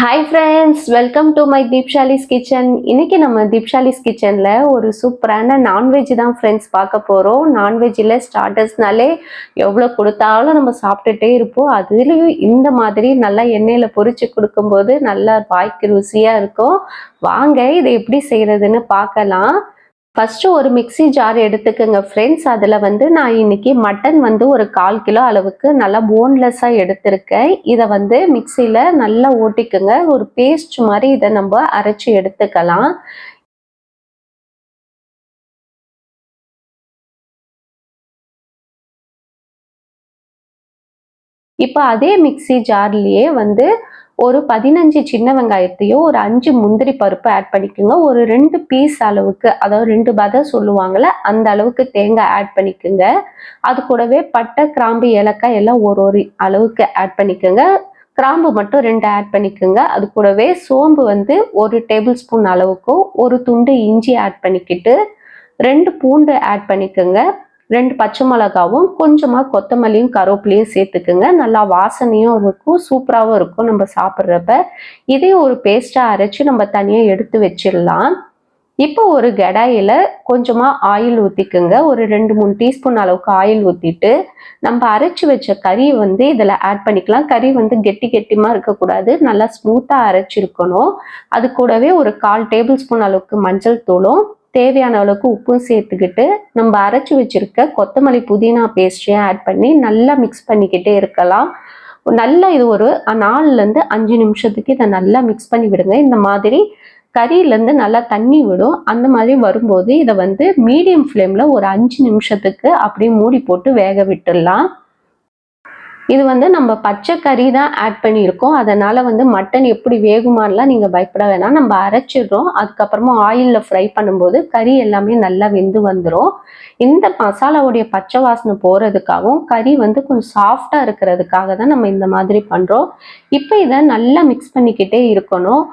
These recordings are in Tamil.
Hi friends welcome to my Deepshali's kitchen இன்னைக்கு நம்ம தீப்ஷாலிஸ் கிச்சனில் ஒரு சூப்பரான நான்வெஜ் தான் ஃப்ரெண்ட்ஸ் பார்க்க போகிறோம் நான்வெஜ்ஜில் ஸ்டார்டர்ஸ்னாலே எவ்வளோ கொடுத்தாலும் நம்ம சாப்பிட்டுட்டே இருப்போம். அதுலேயும் இந்த மாதிரி நல்லா எண்ணெயில் பொறிச்சு கொடுக்கும்போது நல்லா வாய்க்கு ருசியாக இருக்கும். வாங்க இதை எப்படி செய்கிறதுன்னு பார்க்கலாம். ஃபஸ்ட்டு ஒரு மிக்சி ஜார் எடுத்துக்கோங்க ஃப்ரெண்ட்ஸ் அதில் வந்து நான் இன்னைக்கு மட்டன் வந்து ஒரு கால் கிலோ அளவுக்கு நல்லா போன்லெஸ்ஸாக எடுத்திருக்கேன். இதை வந்து மிக்சியில் நல்லா ஓட்டிக்குங்க. ஒரு பேஸ்ட் மாதிரி இதை நம்ம அரைச்சி எடுத்துக்கலாம். இப்போ அதே மிக்சி ஜார்லேயே வந்து ஒரு பதினஞ்சு சின்ன வெங்காயத்தையும் ஒரு அஞ்சு முந்திரி பருப்பு ஆட் பண்ணிக்கோங்க. ஒரு ரெண்டு பீஸ் அளவுக்கு அதாவது ரெண்டு பதை சொல்லுவாங்கள்ல அந்த அளவுக்கு தேங்காய் ஆட் பண்ணிக்கோங்க. அது கூடவே பட்டை கிராம்பு ஏலக்காய் எல்லாம் ஒரு ஒரு அளவுக்கு ஆட் பண்ணிக்கோங்க. கிராம்பு மட்டும் ரெண்டு ஆட் பண்ணிக்கோங்க. அது கூடவே சோம்பு வந்து ஒரு டேபிள் ஸ்பூன் அளவுக்கும் ஒரு துண்டு இஞ்சி ஆட் பண்ணிக்கிட்டு ரெண்டு பூண்டு ஆட் பண்ணிக்கோங்க. ரெண்டு பச்சை மிளகாவும் கொஞ்சமாக கொத்தமல்லியும் கருவேப்பிலையும் சேர்த்துக்குங்க. நல்லா வாசனையும் இருக்கும் சூப்பராகவும் இருக்கும் நம்ம சாப்பிட்றப்ப. இதையும் ஒரு பேஸ்ட்டாக அரைச்சி நம்ம தனியாக எடுத்து வச்சிடலாம். இப்போ ஒரு கடாயில் கொஞ்சமாக ஆயில் ஊற்றிக்குங்க ஒரு ரெண்டு மூணு டீஸ்பூன் அளவுக்கு ஆயில் ஊற்றிட்டு நம்ம அரைச்சி வச்ச கறி வந்து இதில் ஆட் பண்ணிக்கலாம். கறி வந்து கெட்டி கெட்டிமாக இருக்கக்கூடாது. நல்லா ஸ்மூத்தாக அரைச்சிருக்கணும். அது கூடவே ஒரு கால் டேபிள் ஸ்பூன் அளவுக்கு மஞ்சள் தூளும் தேவையான அளவுக்கு உப்பும் சேர்த்துக்கிட்டு நம்ம அரைச்சி வச்சுருக்க கொத்தமல்லி புதினா பேஸ்ட்டையும் ஆட் பண்ணி நல்லா மிக்ஸ் பண்ணிக்கிட்டே இருக்கலாம். நல்லா இது ஒரு நாலுலேருந்து அஞ்சு நிமிஷத்துக்கு இதை நல்லா மிக்ஸ் பண்ணி விடுங்க. இந்த மாதிரி கறியிலேருந்து நல்லா தண்ணி விடும். அந்த மாதிரி வரும்போது இதை வந்து மீடியம் ஃப்ளேமில் ஒரு அஞ்சு நிமிஷத்துக்கு அப்படியே மூடி போட்டு வேக விட்டுடலாம். இது வந்து நம்ம பச்சை கறி தான் ஆட் பண்ணியிருக்கோம். அதனால் வந்து மட்டன் எப்படி வேகுமானலாம் நீங்கள் பயப்பட வேணாம். நம்ம அரைச்சிடுறோம். அதுக்கப்புறமா ஆயிலில் ஃப்ரை பண்ணும்போது கறி எல்லாமே நல்லா வெந்து வந்துடும் இந்த மசாலாவுடைய பச்சை வாசனை போகிறதுக்காகவும் கறி வந்து கொஞ்சம் சாஃப்டாக இருக்கிறதுக்காக தான் நம்ம இந்த மாதிரி பண்ணுறோம் இப்போ இதை நல்லா மிக்ஸ் பண்ணிக்கிட்டே இருக்கணும்.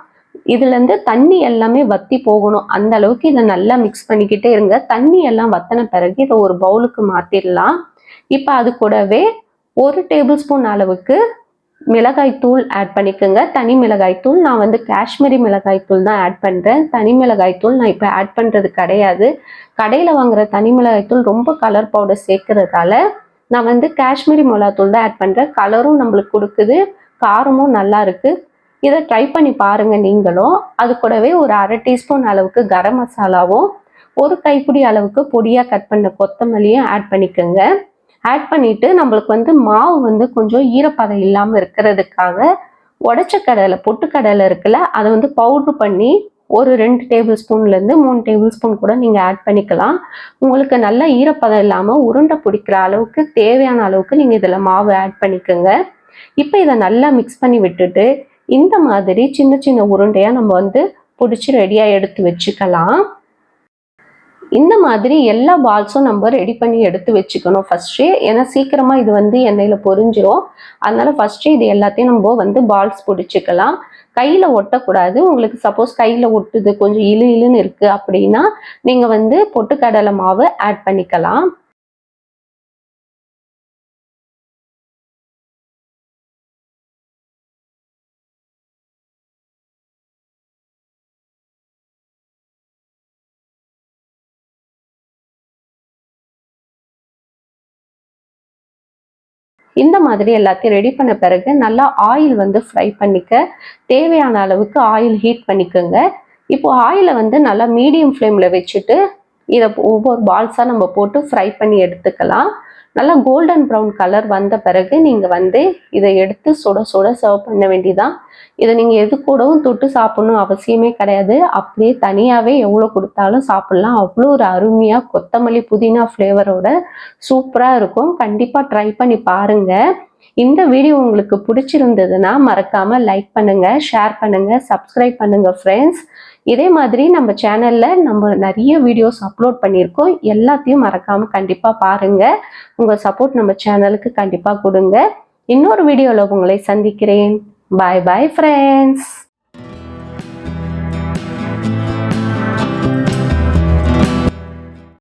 இதுலேருந்து தண்ணி எல்லாமே வத்தி போகணும். அந்த அளவுக்கு இதை நல்லா மிக்ஸ் பண்ணிக்கிட்டே இருங்க. தண்ணி எல்லாம் வத்தின பிறகு இதை ஒரு பவுலுக்கு மாற்றிடலாம் இப்போ அது கூடவே ஒரு டேபிள் ஸ்பூன் அளவுக்கு மிளகாய்த்தூள் ஆட் பண்ணிக்கோங்க. தனி மிளகாய்த்தூள் நான் வந்து காஷ்மீரி மிளகாய்த்தூள் தான் ஆட் பண்ணுறேன் தனி மிளகாய்த்தூள் நான் இப்போ ஆட் பண்ணுறது கிடையாது. கடையில் வாங்குற தனி மிளகாய்த்தூள் ரொம்ப கலர் பவுடர் சேர்க்கறதால நான் வந்து காஷ்மீரி மிளகாத்தூள் தான் ஆட் பண்ணுறேன் கலரும் நம்மளுக்கு கொடுக்குது. காரமும் நல்லா இருக்குது இதை ட்ரை பண்ணி பாருங்கள் நீங்களும். அது கூடவே ஒரு அரை டீஸ்பூன் அளவுக்கு கரம் மசாலாவும் ஒரு கைப்பிடி அளவுக்கு பொடியாக கட் பண்ண கொத்தமல்லியும் ஆட் பண்ணிக்கோங்க. ஆட் பண்ணிட்டு நம்மளுக்கு வந்து மாவு வந்து கொஞ்சம் ஈரப்பதம் இல்லாமல் இருக்கிறதுக்காக உடச்ச கடலை பொட்டுக்கடலை இருக்குல்ல அதை வந்து பவுட்ரு பண்ணி ஒரு ரெண்டு டேபிள் ஸ்பூன்லேருந்து மூணு டேபிள் ஸ்பூன் கூட நீங்கள் ஆட் பண்ணிக்கலாம். உங்களுக்கு நல்லா ஈரப்பதம் இல்லாமல் உருண்டை பிடிக்கிற அளவுக்கு தேவையான அளவுக்கு நீங்கள் இதில் மாவு ஆட் பண்ணிக்கோங்க. இப்போ இதை நல்லா மிக்ஸ் பண்ணி விட்டுட்டு இந்த மாதிரி சின்ன சின்ன உருண்டையாக நம்ம வந்து பிடிச்சி ரெடியாக எடுத்து வச்சுக்கலாம். இந்த மாதிரி எல்லா பால்ஸும் நம்ம ரெடி பண்ணி எடுத்து வச்சுக்கணும். ஃபஸ்ட்டே ஏன்னா சீக்கிரமாக இது வந்து எண்ணெயில் பொரிஞ்சிரும். அதனால ஃபஸ்ட்டே இது எல்லாத்தையும் நம்ம வந்து பால்ஸ் பிடிச்சிக்கலாம். கையில் ஒட்டக்கூடாது. உங்களுக்கு சப்போஸ் கையில் ஒட்டுது கொஞ்சம் இழு இழுன்னு இருக்குது அப்படின்னா நீங்கள் வந்து பொட்டுக்கடலை மாவு ஆட் பண்ணிக்கலாம். இந்த மாதிரி எல்லாத்தையும் ரெடி பண்ண பிறகு நல்லா ஆயில் வந்து ஃப்ரை பண்ணிக்க தேவையான அளவுக்கு ஆயில் ஹீட் பண்ணிக்கோங்க. இப்போ ஆயிலை வந்து நல்லா மீடியம் ஃப்ளேமில் வச்சுட்டு இதை ஒவ்வொரு பால்ஸாக நம்ம போட்டு ஃப்ரை பண்ணி எடுத்துக்கலாம். நல்லா கோல்டன் ப்ரௌன் கலர் வந்த பிறகு நீங்கள் வந்து இதை எடுத்து சுட சுட சர்வ் பண்ண வேண்டியதான் இதை நீங்கள் எது கூடவும் தொட்டு சாப்பிடணும் அவசியமே கிடையாது. அப்படியே தனியாகவே எவ்வளோ கொடுத்தாலும் சாப்பிட்லாம். அவ்வளோ ஒரு அருமையாக கொத்தமல்லி புதினா ஃப்ளேவரோட சூப்பராக இருக்கும். கண்டிப்பாக ட்ரை பண்ணி பாருங்கள் இந்த வீடியோ உங்களுக்கு பிடிச்சிருந்ததுன்னா மறக்காமல் லைக் பண்ணுங்கள் ஷேர் பண்ணுங்கள் சப்ஸ்கிரைப் பண்ணுங்கள் ஃப்ரெண்ட்ஸ் இதே மாதிரி நம்ம சேனலில் நம்ம நிறைய வீடியோஸ் அப்லோட் பண்ணியிருக்கோம். எல்லாத்தையும் மறக்காமல் கண்டிப்பாக பாருங்கள் உங்கள் சப்போர்ட் நம்ம சேனலுக்கு கண்டிப்பாக கொடுங்க. இன்னொரு வீடியோவில் உங்களை சந்திக்கிறேன். பாய் பாய் ஃப்ரெண்ட்ஸ்